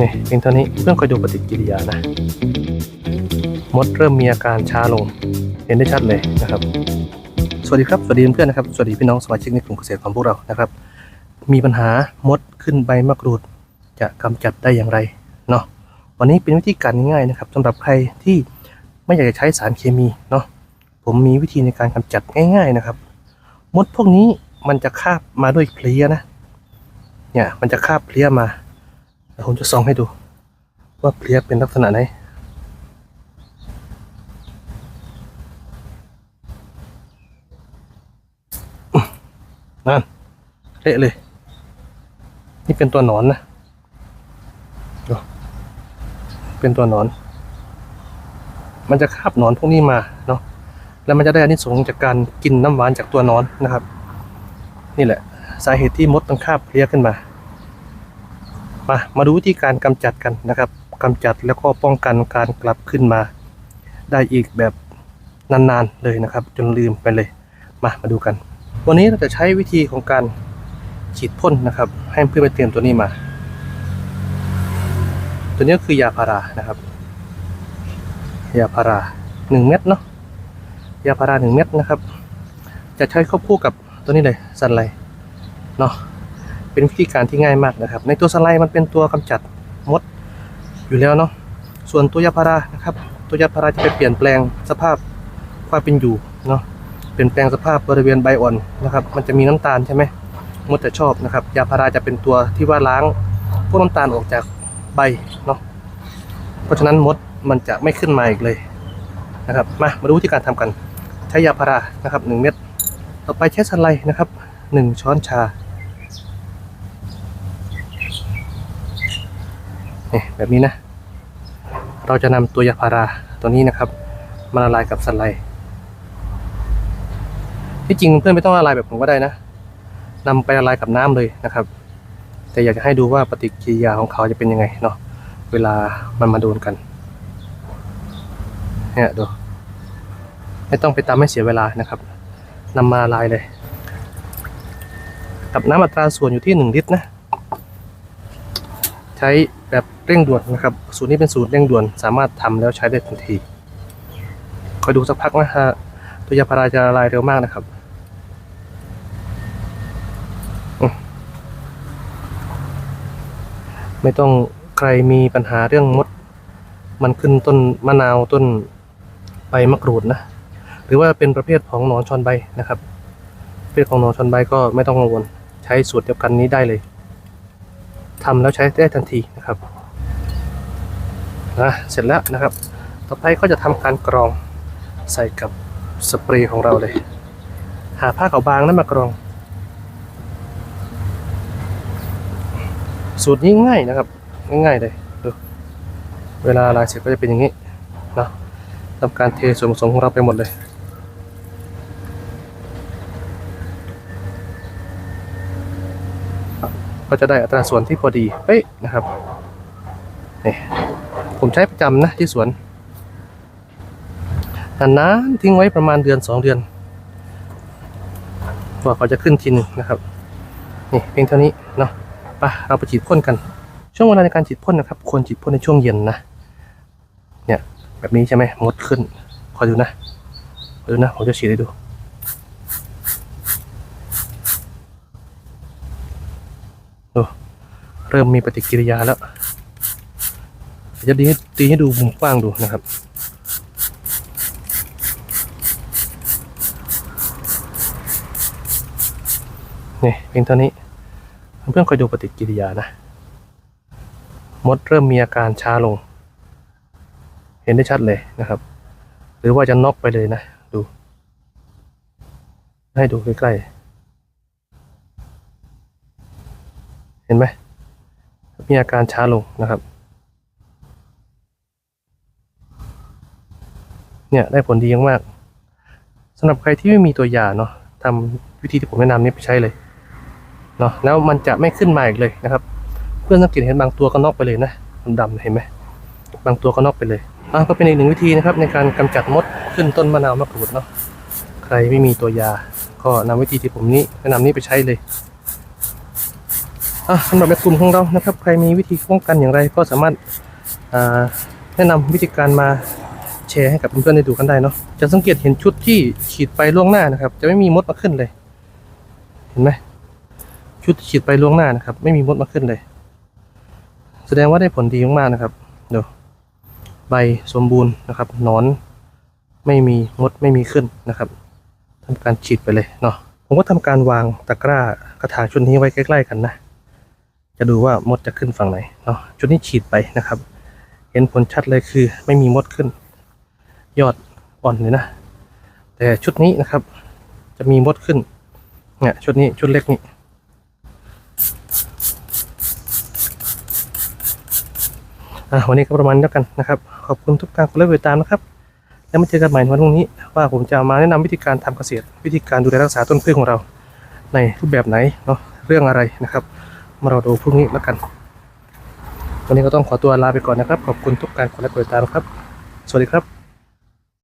นี่เพียงเท่านี้เพื่อนคอยดูปฏิกิริยานะ มดเริ่มมีอาการช้าลง เห็นได้ชัดเลยนะครับ สวัสดีครับสวัสดีเพื่อนนะครับ สวัสดีพี่น้องสมาชิกในกลุ่มเกษตรของพวกเรานะครับ มีปัญหามดขึ้นใบมะกรูด จะกำจัดได้อย่างไรเนาะวันนี้เป็นวิธีการง่ายๆนะครับสำหรับใครที่ไม่อยากจะใช้สารเคมีเนาะผมมีวิธีในการกำจัดง่าย ๆนะครับ มดพวกนี้มันจะคาบมาด้วยเพลี้ยนะเนี่ยมันจะคาบเพลี้ยมา ดี๋ยวผมจะส่องให้ดู ว่าเพลี้ยเป็นลักษณะไหนนั่นเละเลย นี่เป็นตัวหนอนนะเป็นตัวหนอน มันจะคาบหนอนพวกนี้มาเนาะ แล้วมันจะได้อานิสงส์จากการกินน้ำหวานจากตัวหนอนนะครับ นี่แหละ สาเหตุที่มดมันคาบเพลี้ยขึ้นมา มามาดูวิธีการกำจัดกันนะครับกำจัดแล้วก็ป้องกันการกลับขึ้นมา ได้อีกแบบนานๆเลยนะครับ จนลืมไปเลย มามาดูกัน วันนี้เราจะใช้วิธีของการฉีดพ่นนะครับ ให้เพื่อนไปเตรียมตัวนี้มา ตัวนี้คือยาพารานะครับ ยาพาราหนึ่งเม็ดเนาะยาพาราหนึ่งเม็ดนะครับ จะใช้ควบคู่กับตัวนี้เลยซันไลเนาะ เป็นวิธีการที่ง่ายมากนะครับ ในตัวสไลด์มันเป็นตัวกำจัดมดอยู่แล้วเนาะส่วนตัวยาพารานะครับ ตัวยาพาราจะไปเปลี่ยนแปลงสภาพความเป็นอยู่เนาะเปลี่ยนแปลงสภาพบริเวณใบอ่อนนะครับ มันจะมีน้ำตาลใช่ไหมมดจะชอบนะครับ ยาพาราจะเป็นตัวที่ว่าล้างพวกน้ำตาลออกจากใบเนาะเพราะฉะนั้นมดมันจะไม่ขึ้นมาอีกเลยนะครับ มามาดูวิธีการทำกัน ใช้ยาพารานะครับหนึ่งเม็ดต่อไปใช้สไลด์นะครับหนึ่งช้อนชา นี่แบบนี้นะ เราจะนำตัวยาพาราตัวนี้นะครับ มาละลายกับสไลด์ที่จริงเพื่อนไม่ต้องละลายแบบผมก็ได้นะนำไปละลายกับน้ำเลยนะครับ แต่อยากจะให้ดูว่าปฏิกิริยาของเขาจะเป็นยังไงเนาะเวลามันมาโดนกัน เนี่ยดู ไม่ต้องไปตามให้เสียเวลานะครับนำมาละลายเลย กับน้ำอัตราส่วนอยู่ที่ 1 ลิตรนะ ใช้ แบบเร่งด่วนนะครับ สูตรนี้เป็นสูตรเร่งด่วน สามารถทำแล้วใช้ได้ทันที คอยดูสักพักนะฮะ ตัวยาพาราจะละลายเร็วมากนะครับไม่ต้องใครมีปัญหาเรื่องมด มันขึ้นต้นมะนาวต้นใบมะกรูดนะ หรือว่าเป็นประเภทของหนอนชอนใบนะครับประเภทของหนอนชอนใบก็ไม่ต้องกังวล ใช้สูตรเดียวกันนี้ได้เลย ทำแล้วใช้ได้ทันทีนะครับนะเสร็จแล้วนะครับ ต่อไปก็จะทำการกรองใส่กับสเปรย์ของเราเลย หาผ้าขาวบางนั้นมากรอง สูตรนี้ง่ายนะครับ ง่ายๆเลยดูเวลาลายเสร็จก็จะเป็นอย่างนี้นะทำการเทส่วนผสมของเราไปหมดเลย ก็จะได้อัตราส่วนที่พอดีเป๊ะนะครับนี่ผมใช้ประจำนะที่สวนนานๆทิ้งไว้ประมาณเดือน 2 เดือนกว่าเขาจะขึ้นทีนึงนะครับนี่เพียงเท่านี้เนาะไปเราไปฉีดพ่นกัน ช่วงเวลาในการฉีดพ่นนะครับควรฉีดพ่นในช่วงเย็นนะเนี่ยแบบนี้ใช่ไหมมดขึ้นคอยดูนะคอยดูนะผมจะฉีดให้ดู เริ่มมีปฏิกิริยาแล้วจะดีให้ตีให้ดูมุมกว้างดูนะครับ นี่เพียงเท่านี้ เพื่อนๆคอยดูปฏิกิริยานะ มดเริ่มมีอาการช้าลง เห็นได้ชัดเลยนะครับ หรือว่าจะน็อกไปเลยนะ ดู ให้ดูใกล้ๆ เห็นไหม มีอาการช้าลงนะครับ เนี่ยได้ผลดีมากสำหรับใครที่ไม่มีตัวยาเนาะทำวิธีที่ผมแนะนำนี้ไปใช้เลยเนาะแล้วมันจะไม่ขึ้นมาอีกเลยนะครับ เพื่อนสังเกตเห็นบางตัวก็นอกไปเลยนะดำๆเห็นไหมบางตัวก็นอกไปเลยอะก็เป็นอีกหนึ่งวิธีนะครับในการกำจัดมดขึ้นต้นมะนาวมะกรูดเนาะใครไม่มีตัวยา ก็นำวิธีที่ผมนี้แนะนำนี้ไปใช้เลย สำหรับในกลุ่มของเรานะครับ ใครมีวิธีป้องกันอย่างไรก็สามารถแนะนำวิธีการมาแชร์ให้กับเพื่อนๆได้ดูกันได้เนาะจะสังเกตเห็นชุดที่ฉีดไปล่วงหน้านะครับ จะไม่มีมดมาขึ้นเลย เห็นไหมชุดฉีดไปล่วงหน้านะครับ ไม่มีมดมาขึ้นเลย แสดงว่าได้ผลดีมากๆนะครับเดี๋ยวใบสมบูรณ์นะครับนอนไม่มีมดไม่มีขึ้นนะครับทำการฉีดไปเลยเนาะผมก็ทำการวางตะกร้ากระถางชุดนี้ไว้ใกล้ ๆ กันนะ จะดูว่ามดจะขึ้นฝั่งไหนเนาะชุดนี้ฉีดไปนะครับ เห็นผลชัดเลยคือไม่มีมดขึ้น ยอดอ่อนเลยนะ แต่ชุดนี้นะครับ จะมีมดขึ้นเนี่ยชุดนี้ชุดเล็กนี่อะวันนี้ก็ประมาณนี้แล้วกันนะครับ ขอบคุณทุกการกดไลค์กดติดตามนะครับ แล้วมาเจอกันใหม่ในวันพรุ่งนี้ ว่าผมจะมาแนะนำวิธีการทำเกษตร วิธีการดูแลรักษาต้นพืชของเรา ในรูปแบบไหนเนาะเรื่องอะไรนะครับ มาเราดูพรุ่งนี้แล้วกัน วันนี้ก็ต้องขอตัวลาไปก่อนนะครับ ขอบคุณทุกการกดไลค์กดติดตามครับ สวัสดีครับ